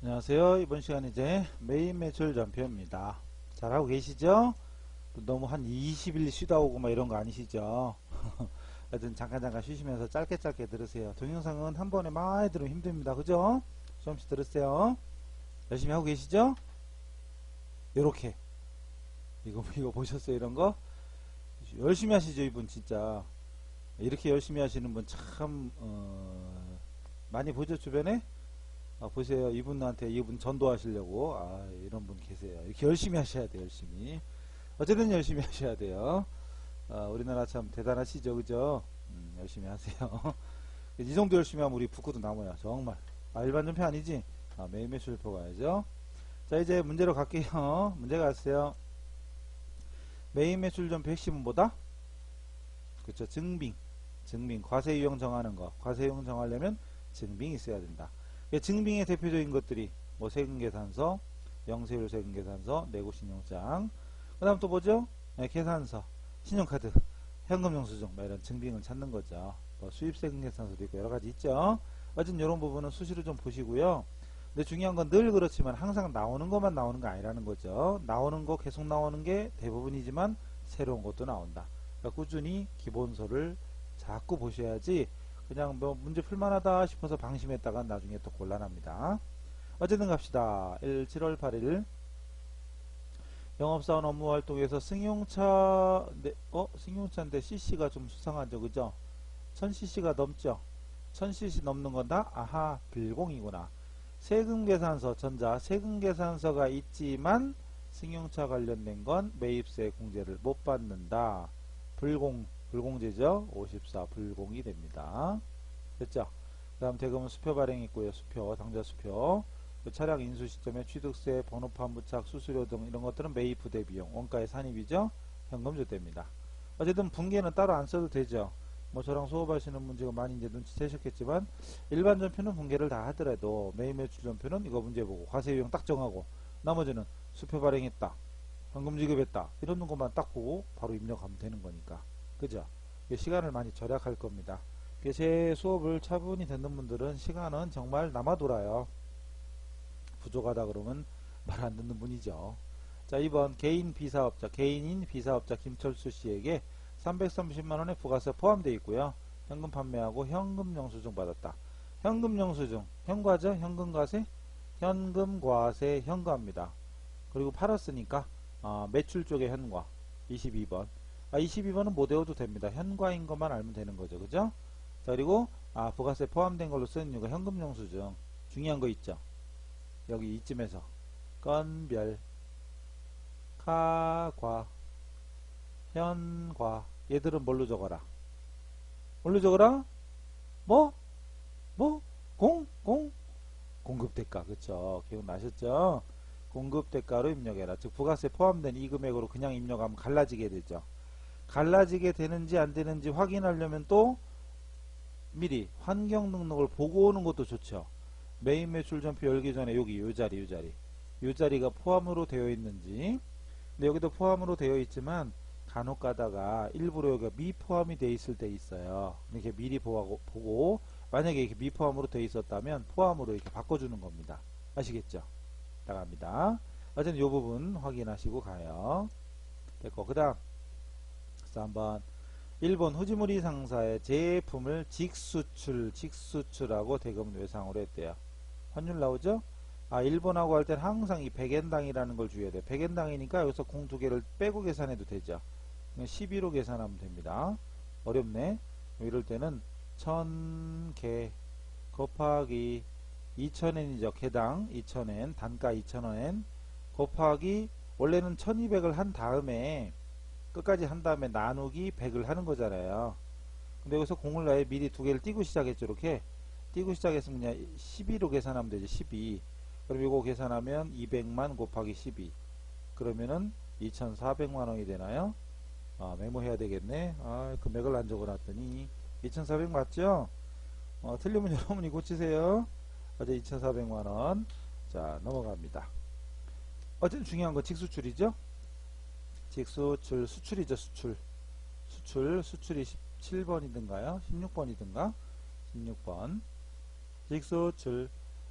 안녕하세요. 이번 시간 이제 메인 매출 전표입니다. 잘하고 계시죠? 또 너무 한 20일 쉬다 오고 막 이런 거 아니시죠? 하여튼 잠깐 잠깐 쉬시면서 짧게 짧게 들으세요. 동영상은 한 번에 많이 들으면 힘듭니다. 그죠? 조금씩 들으세요. 열심히 하고 계시죠? 요렇게. 이거, 이거 보셨어요? 이런 거? 열심히 하시죠, 이분 진짜. 이렇게 열심히 하시는 분 참, 어, 많이 보죠, 주변에? 아, 보세요. 이분한테 이분 전도하시려고 아, 이런 분 계세요. 이렇게 열심히 하셔야 돼요. 열심히. 어쨌든 열심히 하셔야 돼요. 아, 우리나라 참 대단하시죠, 그죠? 음, 열심히 하세요. 이 정도 열심히 하면 우리 북구도 남아요. 정말. 아, 일반 전표 아니지? 아, 매일 매출표 가야죠. 자, 이제 문제로 갈게요. 문제 가세요. 메인 매출 전표 핵심은 뭐다? 그쵸, 증빙. 증빙. 과세 유형 정하는 거. 과세 유형 정하려면 증빙이 있어야 된다. 예, 증빙의 대표적인 것들이 뭐 세금계산서, 영세율 세금계산서, 내고신용장, 그 다음 또 뭐죠? 예, 계산서, 신용카드, 현금영수증 뭐 이런 증빙을 찾는 거죠. 뭐 수입세금 계산서도 있고 여러 가지 있죠. 어쨌든 이런 부분은 수시로 좀 보시고요. 근데 중요한 건 늘 그렇지만 항상 나오는 것만 나오는 거 아니라는 거죠. 나오는 거 계속 나오는 게 대부분이지만 새로운 것도 나온다. 그러니까 꾸준히 기본서를 자꾸 보셔야지 그냥 뭐 문제 풀만하다 싶어서 방심했다가 나중에 또 곤란합니다. 어쨌든 갑시다. 1, 7월 8일 영업사원 업무 활동에서 승용차 네, 어 승용차인데 CC가 좀 수상하죠, 그죠? 1000cc가 넘죠. 1000cc 넘는 건 다 아하 빌공이구나. 세금계산서 전자 세금계산서가 있지만 승용차 관련된 건 매입세 공제를 못 받는다. 불공 불공제죠. 54 불공이 됩니다. 됐죠? 그 다음 대금은 수표 발행 있고요. 수표, 당좌 수표. 그 차량 인수 시점에 취득세, 번호판 부착, 수수료 등 이런 것들은 매입 부대 비용, 원가의 산입이죠. 현금 조대입니다. 어쨌든 분계는 따로 안 써도 되죠. 뭐 저랑 수업하시는 문제가 많이 이제 눈치채셨겠지만 일반 전표는 분계를 다 하더라도 매입 매출 전표는 이거 문제 보고 과세 유형 딱 정하고 나머지는 수표 발행했다, 현금 지급했다 이런 것만 딱 보고 바로 입력하면 되는 거니까. 그죠? 시간을 많이 절약할 겁니다. 제 수업을 차분히 듣는 분들은 시간은 정말 남아 돌아요. 부족하다 그러면 말 안 듣는 분이죠. 자, 2번 개인 비사업자, 개인인 비사업자 김철수 씨에게 330만원의 부가세 포함되어 있고요. 현금 판매하고 현금 영수증 받았다. 현금 영수증, 현과죠? 현금과세? 현금과세 현과입니다. 그리고 팔았으니까 어, 매출 쪽에 현과 22번 아, 22번은 못 외워도 됩니다. 현과인 것만 알면 되는 거죠. 그죠? 자, 그리고, 아, 부가세 포함된 걸로 쓰는 이유가 현금영수증. 중요한 거 있죠? 여기 이쯤에서. 건별, 카과, 현과. 얘들은 뭘로 적어라? 뭘로 적어라? 뭐? 뭐? 공? 공? 공급대가. 그쵸? 기억나셨죠? 공급대가로 입력해라. 즉, 부가세 포함된 이 금액으로 그냥 입력하면 갈라지게 되죠. 갈라지게 되는지 안 되는지 확인하려면 또 미리 환경 등록을 보고 오는 것도 좋죠. 메인 매출 전표 열기 전에 여기 요 자리 요 자리 요 자리가 포함으로 되어 있는지 근데 여기도 포함으로 되어 있지만 간혹 가다가 일부러 여기가 미포함이 되어 있을 때 있어요. 이렇게 미리 보고, 보고 만약에 이렇게 미포함으로 되어 있었다면 포함으로 이렇게 바꿔주는 겁니다. 아시겠죠? 나갑니다. 어쨌든 이 부분 확인하시고 가요. 됐고 그 다음 그래서 한번 1번 후지무리 상사의 제품을 직수출, 직수출하고 대금 외상으로 했대요. 환율 나오죠? 아, 1번하고 할 땐 항상 이 100엔당이라는 걸 주의해야 돼. 100엔당이니까 여기서 공 두 개를 빼고 계산해도 되죠. 12로 계산하면 됩니다. 어렵네. 이럴 때는 1000개 곱하기 2000엔이죠. 개당 2000엔, 단가 2000원 곱하기 원래는 1200을 한 다음에 끝까지 한 다음에 나누기 100을 하는 거잖아요. 근데 여기서 공을 아예 미리 두 개를 띄고 시작했죠. 이렇게 띄고 시작했으면 그냥 12로 계산하면 되죠. 12. 그럼 이거 계산하면 200만 곱하기 12. 그러면은 2,400만 원이 되나요? 아, 메모해야 되겠네. 아, 금액을 안 적어놨더니 2,400 맞죠? 어, 틀리면 여러분이 고치세요. 어제 2,400만 원. 자, 넘어갑니다. 어쨌든 중요한 건 직수출이죠. 직수출 수출이죠 수출 수출 수출이 17번이든가요 16번이든가 16번 직수출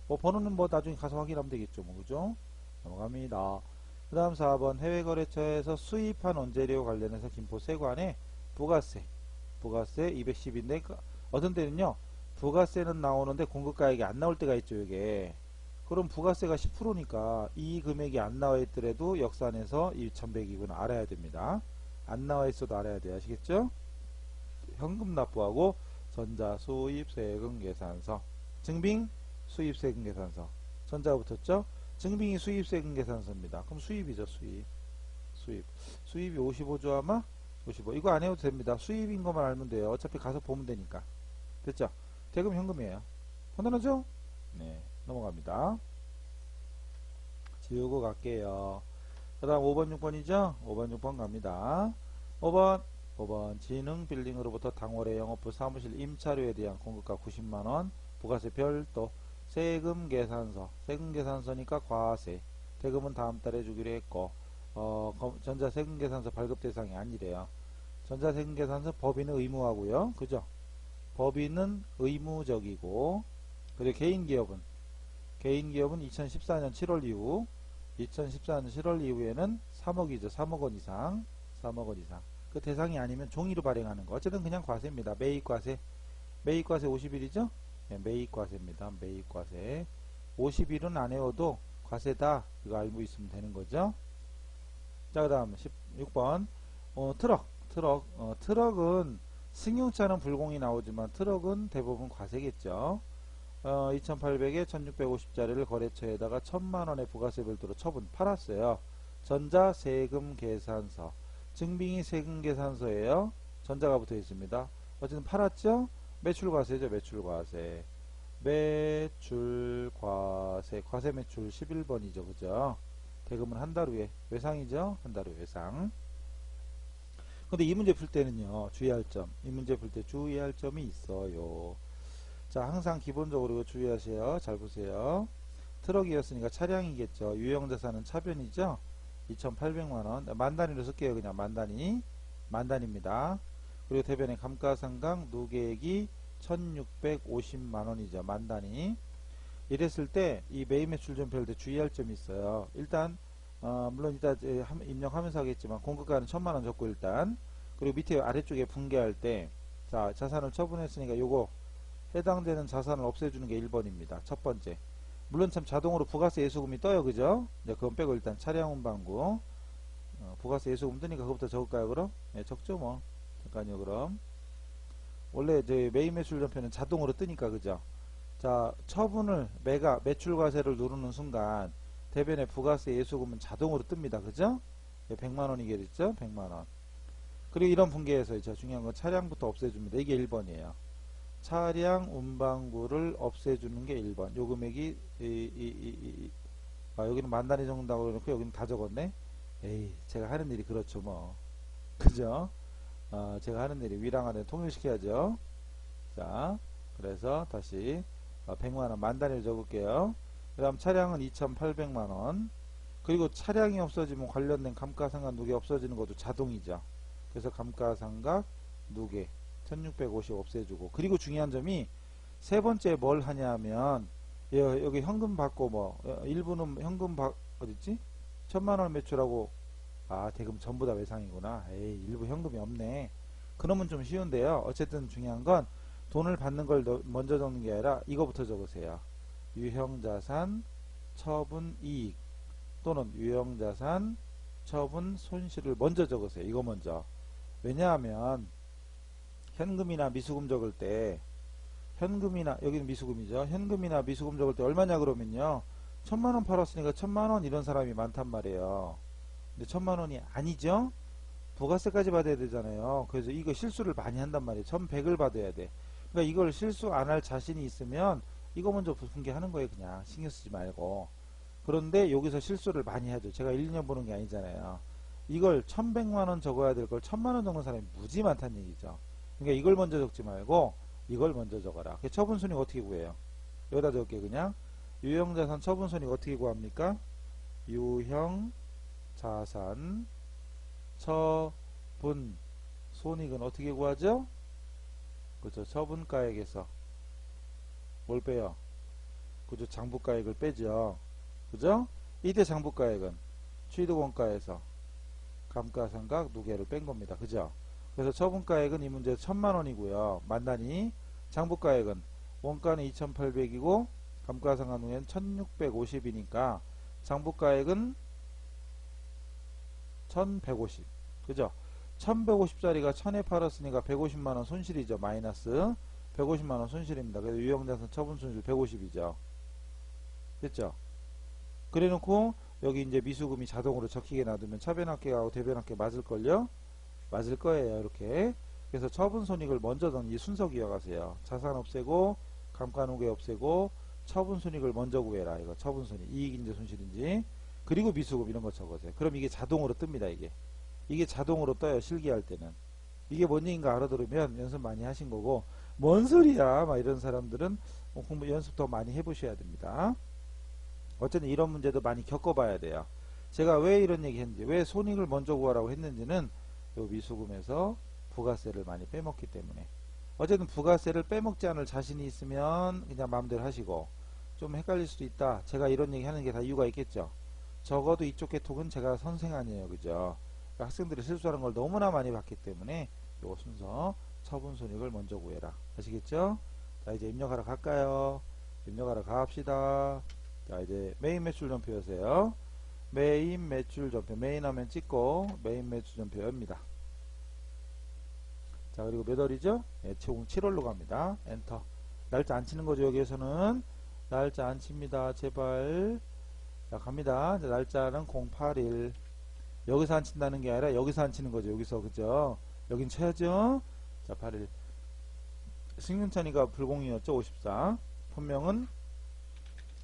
뭐 번호는 뭐 나중에 가서 확인하면 되겠죠. 뭐 그죠? 넘어갑니다. 그 다음 4번 해외거래처에서 수입한 원재료 관련해서 김포 세관에 부가세 부가세 210인데 어떤 때는요 부가세는 나오는데 공급가액이 안 나올 때가 있죠 이게 그럼 부가세가 10%니까 이 금액이 안 나와 있더라도 역산해서 2100이구나 알아야 됩니다. 안 나와 있어도 알아야 돼요. 아시겠죠? 현금 납부하고 전자 수입 세금 계산서. 증빙 수입 세금 계산서. 전자가 붙었죠? 증빙이 수입 세금 계산서입니다. 그럼 수입이죠 수입. 수입. 수입이 55조 아마? 55 이거 안 해도 됩니다. 수입인 것만 알면 돼요. 어차피 가서 보면 되니까. 됐죠? 대금 현금이에요. 판단하죠? 네 넘어갑니다. 지우고 갈게요. 그 다음 5번 6번이죠? 5번 6번 갑니다. 5번 5번. 진흥 빌딩으로부터 당월의 영업부 사무실 임차료에 대한 공급가 90만원 부가세 별도 세금 계산서. 세금 계산서니까 과세. 대금은 다음 달에 주기로 했고 어, 검- 전자세금 계산서 발급 대상이 아니래요. 전자세금 계산서 법인은 의무하고요. 그죠? 법인은 의무적이고 그리고 개인기업은 개인기업은 2014년 7월 이후 2014년 7월 이후에는 3억이죠. 3억 원 이상. 3억 원 이상. 그 대상이 아니면 종이로 발행하는 거. 어쨌든 그냥 과세입니다. 매입과세. 매입과세 50일이죠? 네, 매입과세입니다. 매입과세. 50일은 안 해워도 과세다. 이거 알고 있으면 되는 거죠? 자그 다음 16번. 어, 트럭. 트럭. 어, 트럭은 승용차는 불공이 나오지만 트럭은 대부분 과세겠죠 어, 2800에 1650짜리를 거래처에다가 1000만원의 부가세 별도로 처분 팔았어요. 전자 세금 계산서. 증빙이 세금 계산서예요. 전자가 붙어 있습니다. 어쨌든 팔았죠? 매출 과세죠 매출 과세. 매출 과세 과세 매출 11번이죠 그죠? 대금은 한 달 후에 외상이죠? 한 달후 외상. 근데 이 문제 풀 때는요 주의할 점. 이 문제 풀 때 주의할 점이 있어요 자 항상 기본적으로 주의하세요. 잘 보세요. 트럭이었으니까 차량이겠죠. 유형자산은 차변이죠? 2800만원. 만단위로 쓸게요 그냥. 만단위. 만단입니다. 그리고 대변의 감가상각 누계액이 1650만원이죠. 만단위. 이랬을 때 이 매입 매출점 별때 주의할 점이 있어요. 일단 어, 물론 이따 입력하면서 하겠지만 공급가는 1000만원 적고 일단. 그리고 밑에 아래쪽에 분개할 때 자 자산을 처분했으니까 요거 해당되는 자산을 없애주는 게 1번입니다. 첫 번째. 물론 참 자동으로 부가세 예수금이 떠요. 그죠? 네, 그건 빼고 일단 차량 운반구 어, 부가세 예수금 뜨니까 그것부터 적을까요 그럼? 네, 적죠 뭐. 잠깐요 그럼. 원래 이제 매입 매출 전표는 자동으로 뜨니까 그죠? 자 처분을 매가 매출과세를 누르는 순간 대변의 부가세 예수금은 자동으로 뜹니다. 그죠? 100만원이게 됐죠? 100만원. 그리고 이런 분계에서 중요한 건 차량부터 없애줍니다. 이게 1번이에요 차량 운반구를 없애주는 게 1번. 요 금액이 이, 이, 이, 이, 아, 여기는 만 단위 적는다고 해놓고 여기는 다 적었네? 에이 제가 하는 일이 그렇죠 뭐. 그죠? 어, 제가 하는 일이 위랑 아래 통일시켜야죠. 자 그래서 다시 어, 100만원 만 단위를 적을게요. 그 다음 차량은 2800만원. 그리고 차량이 없어지면 관련된 감가상각 누계 없어지는 것도 자동이죠. 그래서 감가상각 누계 1650 없애주고. 그리고 중요한 점이 세 번째 뭘 하냐면 여- 여기 현금 받고 뭐 어, 일부는 현금 받 어딨지? 천만원 매출하고 아 대금 전부 다 외상이구나. 에이 일부 현금이 없네. 그러면 좀 쉬운데요. 어쨌든 중요한 건 돈을 받는 걸 너- 먼저 적는 게 아니라 이거부터 적으세요. 유형자산 처분 이익 또는 유형자산 처분 손실을 먼저 적으세요. 이거 먼저. 왜냐하면 현금이나 미수금 적을 때 현금이나 여기는 미수금이죠. 현금이나 미수금 적을 때 얼마냐 그러면요. 천만원 팔았으니까 천만원 이런 사람이 많단 말이에요. 근데 천만원이 아니죠? 부가세까지 받아야 되잖아요. 그래서 이거 실수를 많이 한단 말이에요. 천백을 받아야 돼. 그러니까 이걸 실수 안 할 자신이 있으면 이거 먼저 분개하는 거예요 그냥. 신경 쓰지 말고. 그런데 여기서 실수를 많이 하죠. 제가 1, 2년 보는 게 아니잖아요. 이걸 천백만원 적어야 될 걸 천만원 적는 사람이 무지 많다는 얘기죠 그러니까 이걸 먼저 적지 말고 이걸 먼저 적어라 그 처분순위가 어떻게 구해요 여기다 적게 그냥 유형자산 처분순위가 어떻게 구합니까 유형자산 처분 손익은 어떻게 구하죠? 그렇죠. 처분가액에서 뭘 빼요? 그죠? 장부가액을 빼죠. 그죠? 이때 장부가액은 취득원가에서 감가상각 누계를 뺀 겁니다. 그죠? 그래서 처분가액은 이 문제에서 천만 원이고요. 만단위 장부가액은 원가는 2,800이고 감가상각 누계는 1,650이니까 장부가액은 1,150. 그죠? 1,150짜리가 1,000에 팔았으니까 150만원 손실이죠. 마이너스 150만원 손실입니다. 그래서 유형자산 처분 손실 150이죠. 됐죠? 그래 놓고 여기 이제 미수금이 자동으로 적히게 놔두면 차변합계하고 대변합계 맞을걸요? 맞을 거예요. 이렇게. 그래서 처분 손익을 먼저 이 순서 기억하세요. 자산 없애고 감가누계 없애고 처분 손익을 먼저 구해라. 이거 처분 손익. 이익인지 손실인지. 그리고 미수금 이런 거 적으세요. 그럼 이게 자동으로 뜹니다. 이게. 이게 자동으로 떠요. 실기할 때는. 이게 뭔 얘기인가 알아들으면 연습 많이 하신 거고 뭔 소리야 막 이런 사람들은 공부 연습 더 많이 해보셔야 됩니다. 어쨌든 이런 문제도 많이 겪어봐야 돼요. 제가 왜 이런 얘기 했는지 왜 손익을 먼저 구하라고 했는지는 요 미수금에서 부가세를 많이 빼먹기 때문에 어쨌든 부가세를 빼먹지 않을 자신이 있으면 그냥 마음대로 하시고 좀 헷갈릴 수도 있다. 제가 이런 얘기 하는 게 다 이유가 있겠죠. 적어도 이쪽 계통은 제가 선생 아니에요. 그죠? 그러니까 학생들이 실수하는 걸 너무나 많이 봤기 때문에 요 순서 처분 손익을 먼저 구해라. 아시겠죠? 자 이제 입력하러 갈까요? 입력하러 갑시다. 자 이제 메인 매출 전표 여세요. 메인 매출 전표 메인 화면 찍고 메인 매출 전표 엽니다. 자 그리고 몇 월이죠? 예, 총 7월로 갑니다. 엔터. 날짜 안 치는 거죠 여기에서는 날짜 안 칩니다. 제발. 자 갑니다. 이제 날짜는 081. 여기서 안 친다는 게 아니라 여기서 안 치는 거죠. 여기서 그죠? 여긴 쳐야죠. 자 8일. 승윤찬이가 불공이었죠. 54. 본명은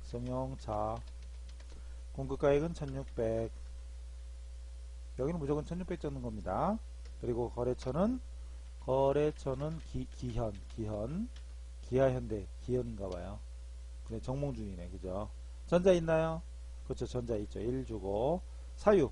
성형차. 공급가액은 1600. 여기는 무조건 1600 적는 겁니다. 그리고 거래처는 거래처는 기, 기현, 기현, 기아현대, 기현인가 봐요. 그래, 정몽준이네, 그죠? 전자 있나요? 그렇죠, 전자 있죠. 1 주고, 사유.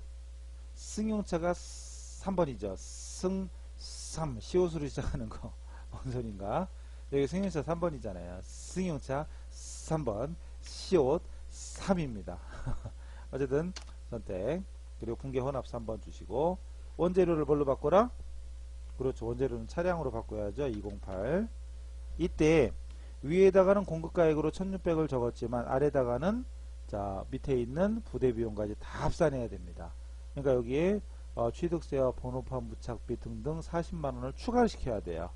승용차가 3번이죠. 승, 3, 시옷으로 시작하는 거. 뭔 소린가? 여기 승용차 3번이잖아요. 승용차 3번, 시옷 3입니다. 어쨌든, 선택. 그리고 분계 혼합 3번 주시고, 원재료를 뭘로 바꿔라? 그렇죠. 원재료는 차량으로 바꿔야죠. 208. 이때 위에다가는 공급가액으로 1600을 적었지만 아래다가는 자 밑에 있는 부대 비용까지 다 합산해야 됩니다. 그러니까 여기에 어, 취득세와 번호판 부착비 등등 40만원을 추가시켜야 돼요.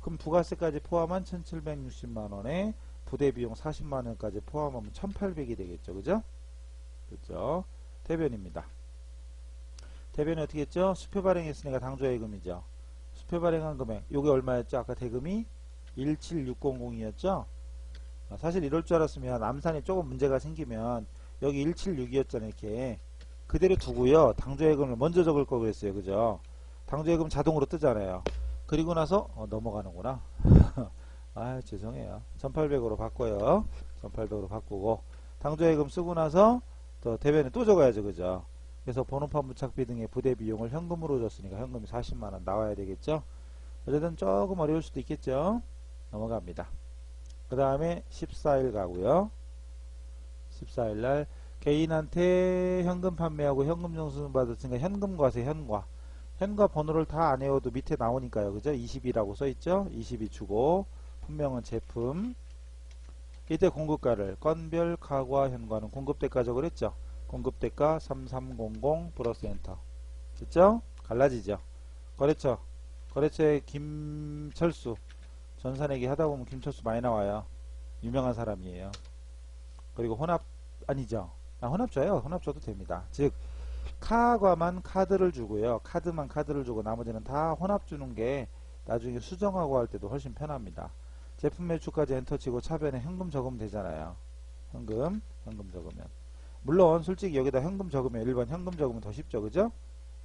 그럼 부가세까지 포함한 1760만원에 부대 비용 40만원까지 포함하면 1800이 되겠죠. 그죠? 그죠? 대변입니다. 대변이 어떻게 했죠? 수표 발행했으니까 당조예금이죠. 수표 발행한 금액 요게 얼마였죠? 아까 대금이 17600이었죠? 사실 이럴 줄 알았으면 암산이 조금 문제가 생기면 여기 176이었잖아요 이렇게. 그대로 두고요. 당조예금을 먼저 적을 거 그랬어요 그죠? 당조예금 자동으로 뜨잖아요. 그리고 나서 어, 넘어가는구나. 아 죄송해요. 1800으로 바꿔요. 1800으로 바꾸고. 당조예금 쓰고 나서 또 대변에 또 적어야죠 그죠 그래서 번호판 부착비 등의 부대 비용을 현금으로 줬으니까 현금이 40만원 나와야 되겠죠? 어쨌든 조금 어려울 수도 있겠죠? 넘어갑니다. 그 다음에 14일 가고요. 14일날 개인한테 현금 판매하고 현금 영수증 받았으니까 현금 과세 현과. 현과 번호를 다 안 외워도 밑에 나오니까요. 그죠? 20이라고 써있죠? 20이 주고 분명은 제품. 이때 공급가를 건별 가과 현과는 공급 대가 적으랬죠 공급대가 3300 플러스 엔터. 됐죠? 갈라지죠? 거래처 거래처의 김철수. 전산회계 하다보면 김철수 많이 나와요. 유명한 사람이에요. 그리고 혼합 아니죠? 아, 혼합 줘요. 혼합 줘도 됩니다. 즉 카과만 카드를 주고요. 카드만 카드를 주고 나머지는 다 혼합 주는 게 나중에 수정하고 할 때도 훨씬 편합니다. 제품 매출까지 엔터 치고 차변에 현금 적으면 되잖아요. 현금 현금 적으면 물론 솔직히 여기다 현금 적으면 1번 현금 적으면 더 쉽죠. 그죠?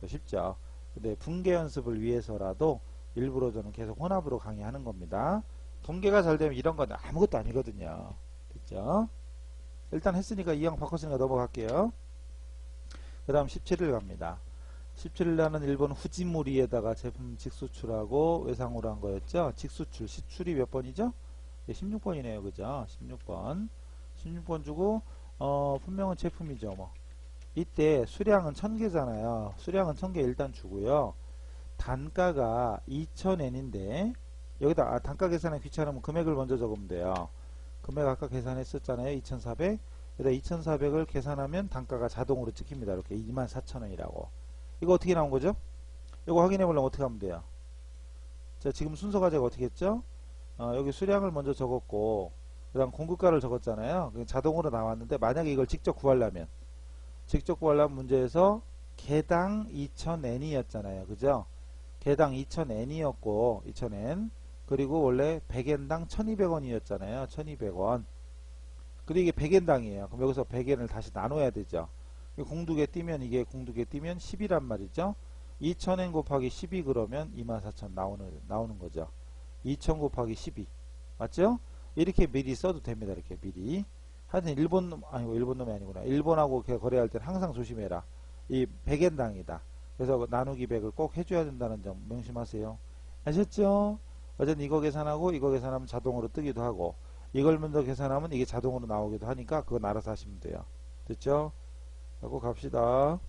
더 쉽죠. 근데 분계 연습을 위해서라도 일부러 저는 계속 혼합으로 강의하는 겁니다. 분계가 잘 되면 이런 건 아무것도 아니거든요. 됐죠? 일단 했으니까 이왕 바꿨으니까 넘어갈게요. 그 다음 17일 갑니다. 17일 날은 일본 후지무리에다가 제품 직수출하고 외상으로 한 거였죠. 직수출 시출이 몇 번이죠? 예, 16번이네요. 그죠? 16번. 16번 주고 어 분명은 제품이죠 뭐. 이때 수량은 1000개잖아요. 수량은 1000개 일단 주고요. 단가가 2000엔인데 여기다 아, 단가 계산에 귀찮으면 금액을 먼저 적으면 돼요. 금액 아까 계산했었잖아요. 2400 여기다 2400을 계산하면 단가가 자동으로 찍힙니다. 이렇게 24,000원이라고. 이거 어떻게 나온 거죠? 이거 확인해 보려면 어떻게 하면 돼요? 자 지금 순서 가지가 어떻게 했죠? 어, 여기 수량을 먼저 적었고 그 다음 공급가를 적었잖아요. 그게 자동으로 나왔는데 만약에 이걸 직접 구하려면 직접 구하려면 문제에서 개당 2000엔이었잖아요. 그죠? 개당 2000엔이었고 2000엔. 그리고 원래 100엔당 1200원이었잖아요. 1200원. 근데 이게 100엔당이에요. 그럼 여기서 100엔을 다시 나눠야 되죠. 공두개 띄면 이게 공두개 띄면 10이란 말이죠. 2000엔 곱하기 12 그러면 24000 나오는, 나오는 거죠. 2000 곱하기 12 맞죠? 이렇게 미리 써도 됩니다. 이렇게 미리. 하여튼 일본 놈 아니고 일본 놈이 아니구나. 일본하고 이렇게 거래할 때는 항상 조심해라. 이 100엔당이다. 그래서 나누기 100을 꼭 해줘야 된다는 점 명심하세요. 아셨죠? 어쨌든 이거 계산하고 이거 계산하면 자동으로 뜨기도 하고 이걸 먼저 계산하면 이게 자동으로 나오기도 하니까 그건 알아서 하시면 돼요. 됐죠? 하고 갑시다.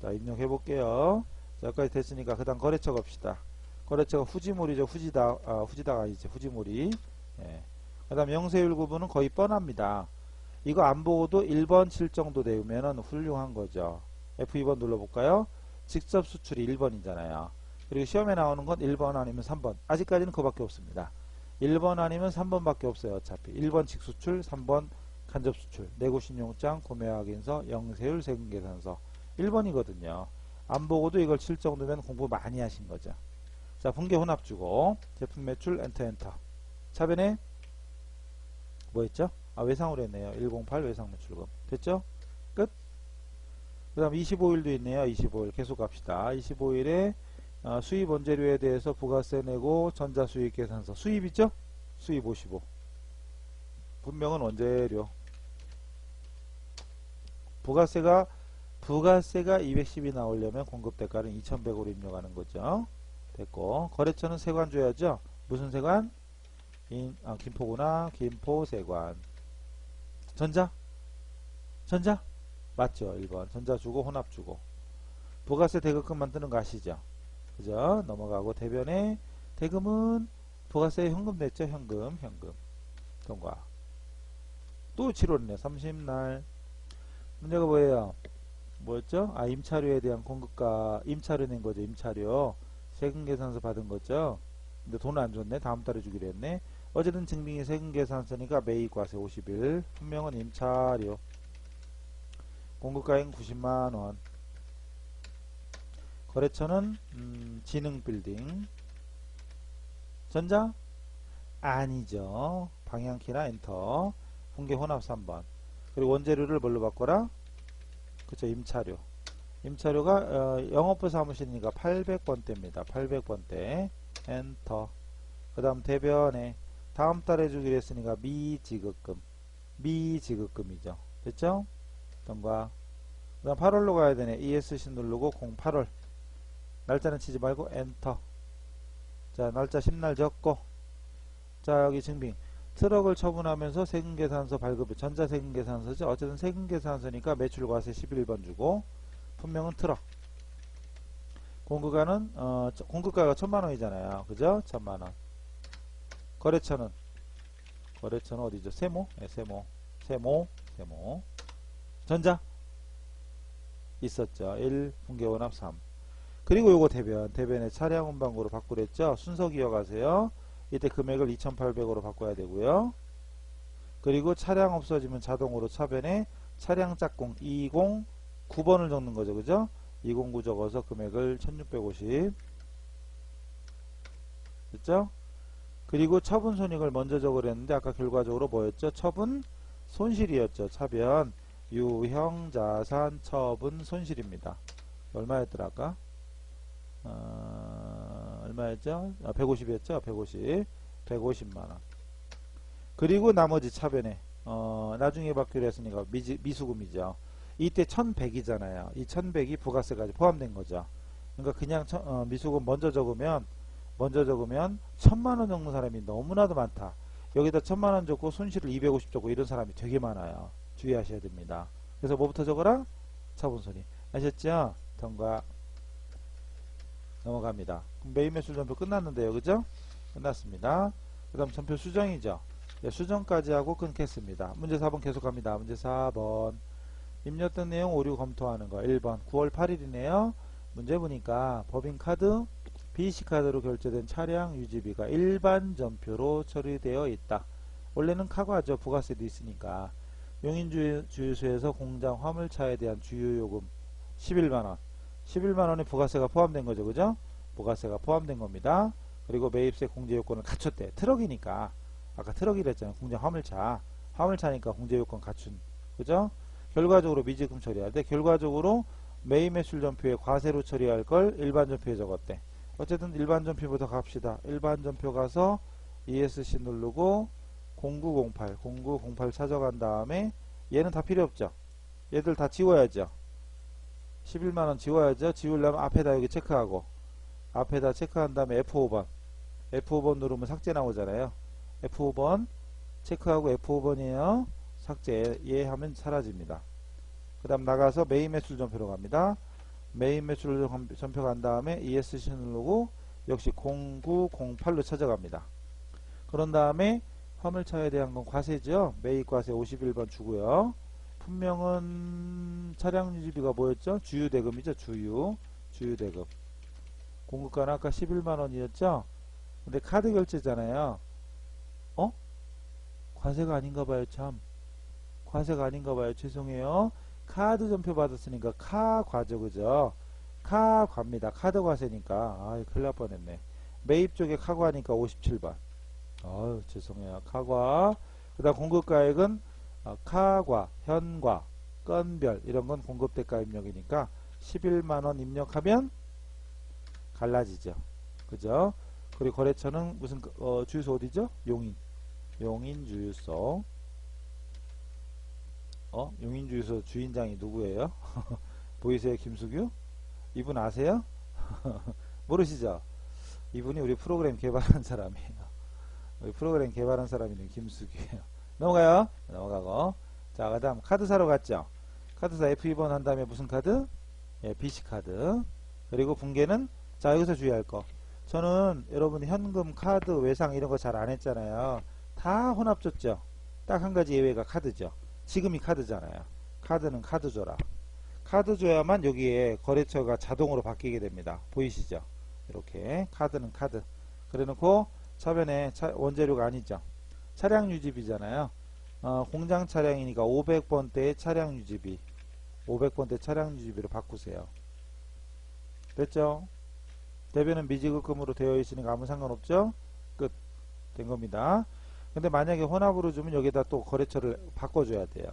자 입력해 볼게요. 자 여기까지 됐으니까 그 다음 거래처 갑시다. 거래처가 후지몰이죠. 후지다 아, 후지다가 이제 후지몰이. 예. 그 다음 영세율 구분은 거의 뻔합니다 이거 안 보고도 1번 칠 정도 되면은 훌륭한 거죠. F2번 눌러볼까요? 직접 수출이 1번이잖아요. 그리고 시험에 나오는 건 1번 아니면 3번. 아직까지는 그밖에 없습니다. 1번 아니면 3번밖에 없어요. 어차피 1번 직수출, 3번 간접수출, 내고신용장, 구매확인서, 영세율, 세금계산서 1번이거든요. 안 보고도 이걸 칠 정도면 공부 많이 하신 거죠. 자, 분계 혼합 주고 제품 매출 엔터 엔터. 차변에 뭐 했죠? 아 외상으로 했네요. 108 외상 매출금. 됐죠? 끝. 그 다음 25일도 있네요. 25일. 계속 갑시다. 25일에 어, 수입 원재료에 대해서 부가세 내고 전자수입 계산서. 수입 있죠? 수입 55 분명은 원재료. 부가세가 부가세가 210이 나오려면 공급대가는 2100으로 입력하는 거죠. 됐고 거래처는 세관 줘야죠. 무슨 세관 인, 아, 김포구나 김포 세관 전자? 전자? 맞죠. 1번. 전자 주고 혼합 주고. 부가세 대금금 만드는 거 아시죠? 그죠? 넘어가고 대변에 대금은 부가세 현금 냈죠? 현금, 현금. 통과. 또 7월이네. 30날. 문제가 뭐예요? 뭐였죠? 아, 임차료에 대한 공급가, 임차료 낸 거죠. 임차료. 세금 계산서 받은 거죠? 근데 돈안 줬네. 다음 달에 주기로 했네. 어제는 증빙이 세금 계산서니까 매입 과세 50일, 분명은 임차료, 공급가액 90만원, 거래처는 음, 지능빌딩, 전자? 아니죠. 방향키나 엔터, 분계 혼합 3번. 그리고 원재료를 뭘로 바꿔라? 그쵸, 임차료. 임차료가 어, 영업부 사무실이니까 800번대입니다. 800번대. 엔터. 그 다음 대변에 다음 달에 주기로 했으니까 미지급금. 미지급금이죠. 됐죠? 통과 그 다음 8월로 가야 되네. ESC 누르고 08월. 날짜는 치지 말고 엔터. 자 날짜 10날 적고. 자 여기 증빙. 트럭을 처분하면서 세금계산서 발급 전자세금계산서죠 어쨌든 세금계산서니까 매출과세 11번 주고 분명은 트럭. 공급가는 어, 공급가가 천만원이잖아요. 그죠? 천만원 거래처는 거래처는 어디죠? 세모? 네, 세모. 세모. 세모. 전자 있었죠. 1 분계원합 3. 그리고 요거 대변. 대변의 차량 운반고로 바꾸랬죠. 순서 기억하세요. 이때 금액을 2,800으로 바꿔야 되고요. 그리고 차량 없어지면 자동으로 차변에 차량 짝꿍 209번을 적는 거죠. 그죠? 209 적어서 금액을 1650 됐죠? 그리고 처분 손익을 먼저 적으랬는데 아까 결과적으로 뭐였죠? 처분 손실이었죠. 차변 유형 자산 처분 손실입니다. 얼마였더라 아까? 어, 얼마였죠? 아, 150이었죠? 150 150만원 그리고 나머지 차변에 어, 나중에 받기로 했으니까 미지, 미수금이죠. 이때 1100이잖아요. 이 1100이 부가세까지 포함된 거죠. 그러니까 그냥 처, 어, 미수금 먼저 적으면 먼저 적으면 천만원 정도 사람이 너무나도 많다. 여기다 천만 원 줬고 손실을 250 줬고 이런 사람이 되게 많아요. 주의하셔야 됩니다. 그래서 뭐부터 적어라? 차분손이. 아셨죠? 통과. 넘어갑니다. 그럼 메인 매출 전표 끝났는데요. 그죠? 끝났습니다. 그 다음 전표 수정이죠. 네, 수정까지 하고 끊겠습니다. 문제 4번 계속합니다. 문제 4번. 입력된 내용 오류 검토하는 거. 1번. 9월 8일이네요. 문제 보니까 법인카드, BC카드로 결제된 차량 유지비가 일반 전표로 처리되어 있다. 원래는 카과죠. 부가세도 있으니까. 용인주유소에서 공장 화물차에 대한 주유요금 11만원. 11만원의 부가세가 포함된 거죠. 그죠? 부가세가 포함된 겁니다. 그리고 매입세 공제 요건을 갖췄대. 트럭이니까. 아까 트럭이라 했잖아요. 공장 화물차. 화물차니까 공제 요건 갖춘. 그죠? 결과적으로 미지금 처리할 때 결과적으로 매입 매출 전표에 과세로 처리할 걸 일반 전표에 적었대. 어쨌든 일반 전표부터 갑시다. 일반 전표 가서 ESC 누르고 0908, 0908 찾아간 다음에 얘는 다 필요 없죠. 얘들 다 지워야죠. 11만원 지워야죠. 지우려면 앞에다 여기 체크하고 앞에다 체크한 다음에 F5번 F5번 누르면 삭제 나오잖아요. F5번 체크하고 F5번이에요. 삭제 예 하면 사라집니다. 그 다음 나가서 메인 매출 전표로 갑니다. 메인 매출 전표 간 다음에 ESC 누르고 역시 0908로 찾아갑니다. 그런 다음에 화물차에 대한 건 과세죠. 매입과세 51번 주고요. 분명은 차량 유지비가 뭐였죠? 주유대금이죠. 주유. 주유대금. 공급가는 아까 11만원이었죠? 근데 카드 결제잖아요. 어? 과세가 아닌가 봐요. 참. 과세가 아닌가 봐요. 죄송해요. 카드 전표 받았으니까 카 과죠. 그죠? 카 과입니다. 카드 과세니까. 아, 큰일 날 뻔했네. 매입 쪽에 카과니까 57번. 아유, 죄송해요. 카과. 그 다음 공급가액은 어, 카과, 현과, 건별 이런 건 공급대가 입력이니까 11만원 입력하면 갈라지죠. 그죠? 그리고 거래처는 무슨 어, 주유소 어디죠? 용인. 용인 주유소. 어? 용인 주유소 주인장이 누구예요? 보이세요, 김수규? 이분 아세요? 모르시죠? 이분이 우리 프로그램 개발한 사람이에요. 우리 프로그램 개발한 사람이 는 김수규예요. 넘어가요. 넘어가고. 자, 그 다음 카드 사러 갔죠. 카드사 F2번 한 다음에 무슨 카드? 예, BC카드. 그리고 붕괴는 자, 여기서 주의할 거. 저는 여러분 현금, 카드, 외상 이런 거 잘 안 했잖아요. 다 혼합 줬죠. 딱 한 가지 예외가 카드죠. 지금이 카드잖아요. 카드는 카드 줘라. 카드 줘야만 여기에 거래처가 자동으로 바뀌게 됩니다. 보이시죠? 이렇게 카드는 카드. 그래놓고 차변에 차, 원재료가 아니죠. 차량 유지비잖아요. 어, 공장 차량이니까 500번대의 차량 유지비 500번대 차량 유지비로 바꾸세요. 됐죠? 대변은 미지급금으로 되어 있으니까 아무 상관없죠? 끝. 된 겁니다. 근데 만약에 혼합으로 주면 여기다 또 거래처를 바꿔줘야 돼요.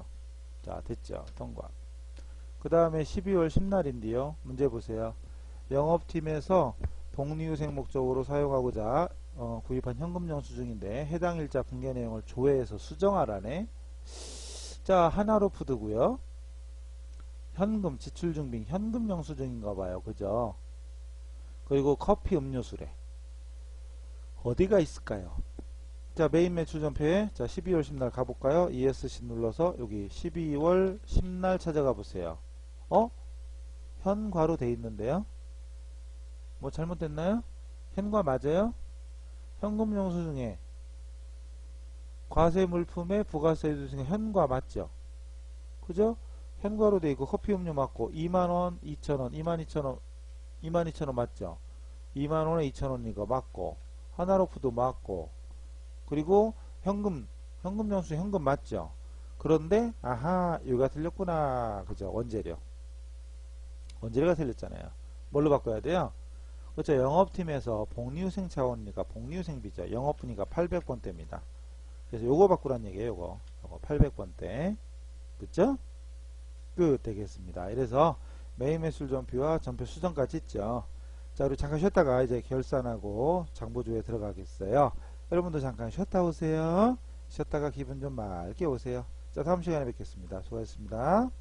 자, 됐죠? 통과. 그 다음에 12월 10날인데요. 문제 보세요. 영업팀에서 복리후생 목적으로 사용하고자 어, 구입한 현금 영수증인데 해당 일자 붕괴 내용을 조회해서 수정하라네. 자 하나로 푸드고요. 현금 지출 증빙 현금 영수증인가 봐요. 그죠? 그리고 커피 음료수래. 어디가 있을까요? 자 메인 매출 전표에 자 12월 10날 가볼까요? ESC 눌러서 여기 12월 10날 찾아가 보세요. 어? 현과로 돼 있는데요. 뭐 잘못됐나요? 현과 맞아요? 현금 영수증에 과세 물품에 부가세 중에 현과 맞죠? 그죠? 현과로 돼 있고 커피 음료 맞고 2만원, 2천원, 2만 2천원, 2만 2천원 맞죠? 2만원에 2천원 이거 맞고 하나로프도 맞고 그리고 현금, 현금 영수 현금 맞죠? 그런데 아하 여기가 틀렸구나 그죠? 원재료 원재료가 틀렸잖아요 뭘로 바꿔야 돼요? 그렇죠. 영업팀에서 복리후생 차원이니까 복리후생비죠. 영업분이가 800번대입니다. 그래서 요거 바꾸란 얘기예요. 요거. 요거 800번대. 그쵸? 끝 되겠습니다. 이래서 매일 매출 전표와 전표 수정까지 있죠. 자, 우리 잠깐 쉬었다가 이제 결산하고 장보조에 들어가겠어요. 여러분도 잠깐 쉬었다 오세요. 쉬었다가 기분 좀 맑게 오세요. 자, 다음 시간에 뵙겠습니다. 수고하셨습니다.